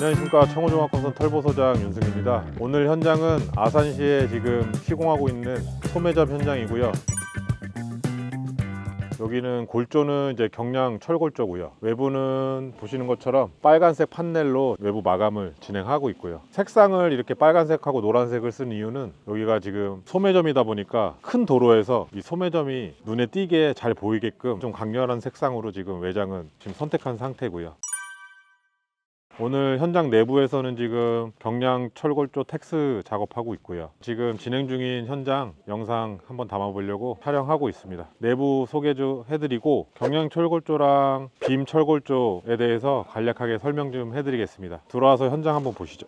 안녕하십니까 청호종합건설 털보소장 윤승입니다. 오늘 현장은 아산시에 지금 시공하고 있는 소매점 현장이고요. 여기는 골조는 이제 경량 철골조고요. 외부는 보시는 것처럼 빨간색 판넬로 외부 마감을 진행하고 있고요. 색상을 이렇게 빨간색하고 노란색을 쓴 이유는 여기가 지금 소매점이다 보니까 큰 도로에서 이 소매점이 눈에 띄게 잘 보이게끔 좀 강렬한 색상으로 지금 외장은 지금 선택한 상태고요. 오늘 현장 내부에서는 지금 경량 철골조 텍스 작업하고 있고요. 지금 진행 중인 현장 영상 한번 담아보려고 촬영하고 있습니다. 내부 소개 좀 해드리고 경량 철골조랑 빔 철골조에 대해서 간략하게 설명 좀 해드리겠습니다. 들어와서 현장 한번 보시죠.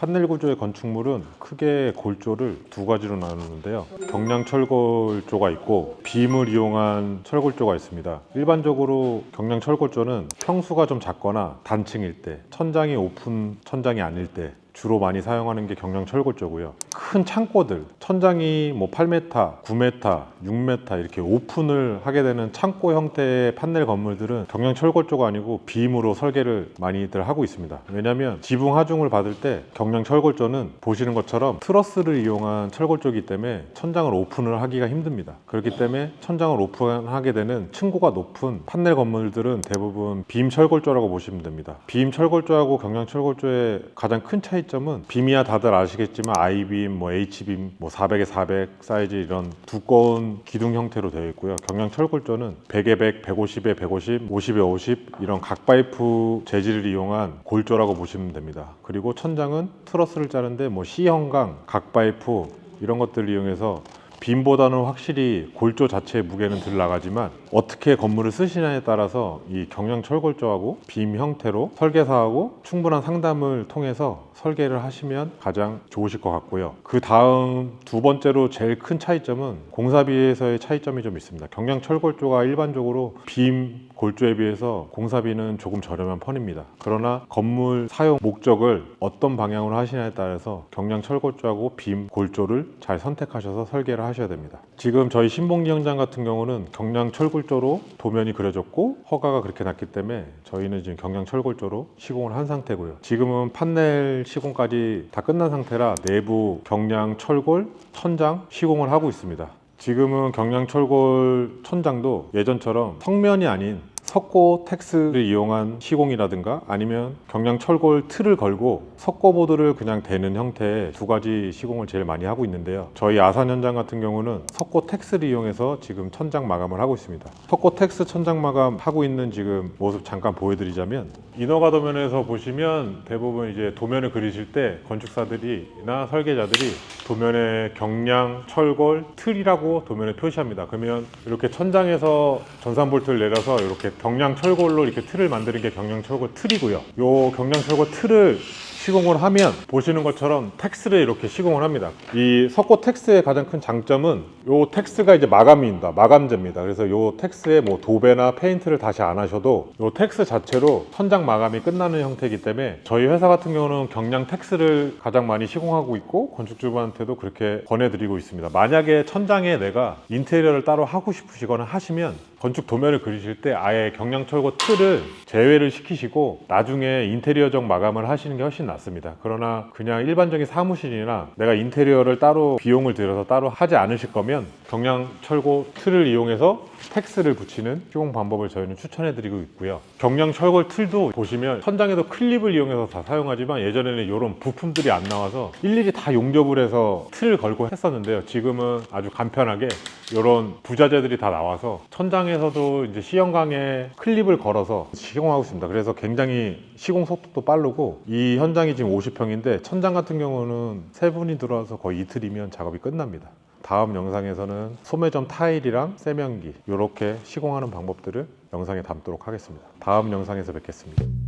판넬 구조의 건축물은 크게 골조를 두 가지로 나누는데요. 경량 철골조가 있고 빔을 이용한 철골조가 있습니다. 일반적으로 경량 철골조는 평수가 좀 작거나 단층일 때, 천장이 오픈 천장이 아닐 때 주로 많이 사용하는 게 경량 철골조고요. 큰 창고들, 천장이 뭐 8m, 9m, 6m 이렇게 오픈을 하게 되는 창고 형태의 판넬 건물들은 경량 철골조가 아니고 빔으로 설계를 많이들 하고 있습니다. 왜냐하면 지붕 하중을 받을 때 경량 철골조는 보시는 것처럼 트러스를 이용한 철골조이기 때문에 천장을 오픈을 하기가 힘듭니다. 그렇기 때문에 천장을 오픈하게 되는 층고가 높은 판넬 건물들은 대부분 빔 철골조라고 보시면 됩니다. 빔 철골조하고 경량 철골조의 가장 큰 차이 점은 빔이야 다들 아시겠지만 I빔, 뭐 H빔, 뭐 400에 400 사이즈 이런 두꺼운 기둥 형태로 되어 있고요. 경량 철골조는 100에 100, 150에 150, 50에 50 이런 각 파이프 재질을 이용한 골조라고 보시면 됩니다. 그리고 천장은 트러스를 짜는데 뭐 C형강, 각 파이프 이런 것들을 이용해서 빔보다는 확실히 골조 자체의 무게는 덜 나가지만 어떻게 건물을 쓰시냐에 따라서 이 경량 철골조하고 빔 형태로 설계사하고 충분한 상담을 통해서 설계를 하시면 가장 좋으실 것 같고요. 그 다음 두 번째로 제일 큰 차이점은 공사비에서의 차이점이 좀 있습니다. 경량 철골조가 일반적으로 빔 골조에 비해서 공사비는 조금 저렴한 편입니다. 그러나 건물 사용 목적을 어떤 방향으로 하시냐에 따라서 경량 철골조하고 빔 골조를 잘 선택하셔서 설계를 하셔야 됩니다. 지금 저희 신봉기 현장 같은 경우는 경량 철골조로 도면이 그려졌고 허가가 그렇게 났기 때문에 저희는 지금 경량 철골조로 시공을 한 상태고요. 지금은 판넬 시공까지 다 끝난 상태라 내부 경량 철골 천장 시공을 하고 있습니다. 지금은 경량 철골 천장도 예전처럼 성면이 아닌 석고 텍스를 이용한 시공이라든가 아니면 경량 철골 틀을 걸고 석고 보드를 그냥 대는 형태의 두 가지 시공을 제일 많이 하고 있는데요. 저희 아산 현장 같은 경우는 석고 텍스를 이용해서 지금 천장 마감을 하고 있습니다. 석고 텍스 천장 마감 하고 있는 지금 모습 잠깐 보여드리자면 인허가 도면에서 보시면 대부분 이제 도면을 그리실 때 건축사들이나 설계자들이 도면에 경량 철골 틀이라고 도면에 표시합니다. 그러면 이렇게 천장에서 전산 볼트를 내려서 이렇게 경량 철골로 이렇게 틀을 만드는 게 경량 철골 틀이고요. 요 경량 철골 틀을 시공을 하면 보시는 것처럼 텍스를 이렇게 시공을 합니다. 이 석고 텍스의 가장 큰 장점은 요 텍스가 이제 마감입니다. 마감재입니다. 그래서 요 텍스에 뭐 도배나 페인트를 다시 안 하셔도 요 텍스 자체로 천장 마감이 끝나는 형태이기 때문에 저희 회사 같은 경우는 경량 텍스를 가장 많이 시공하고 있고 건축주부한테도 그렇게 권해드리고 있습니다. 만약에 천장에 내가 인테리어를 따로 하고 싶으시거나 하시면 건축 도면을 그리실 때 아예 경량 철거 틀을 제외를 시키시고 나중에 인테리어적 마감을 하시는 게 훨씬 낫습니다. 그러나 그냥 일반적인 사무실이나 내가 인테리어를 따로 비용을 들여서 따로 하지 않으실 거면 경량 철고 틀을 이용해서 텍스를 붙이는 시공 방법을 저희는 추천해 드리고 있고요. 경량 철골 틀도 보시면 천장에도 클립을 이용해서 다 사용하지만 예전에는 이런 부품들이 안 나와서 일일이 다 용접을 해서 틀을 걸고 했었는데요. 지금은 아주 간편하게 이런 부자재들이 다 나와서 천 장에서도 이제 시형강에 클립을 걸어서 시공하고 있습니다. 그래서 굉장히 시공 속도도 빠르고 이 현장이 지금 50평인데 천장 같은 경우는 세 분이 들어와서 거의 이틀이면 작업이 끝납니다. 다음 영상에서는 소매점 타일이랑 세면기 이렇게 시공하는 방법들을 영상에 담도록 하겠습니다. 다음 영상에서 뵙겠습니다.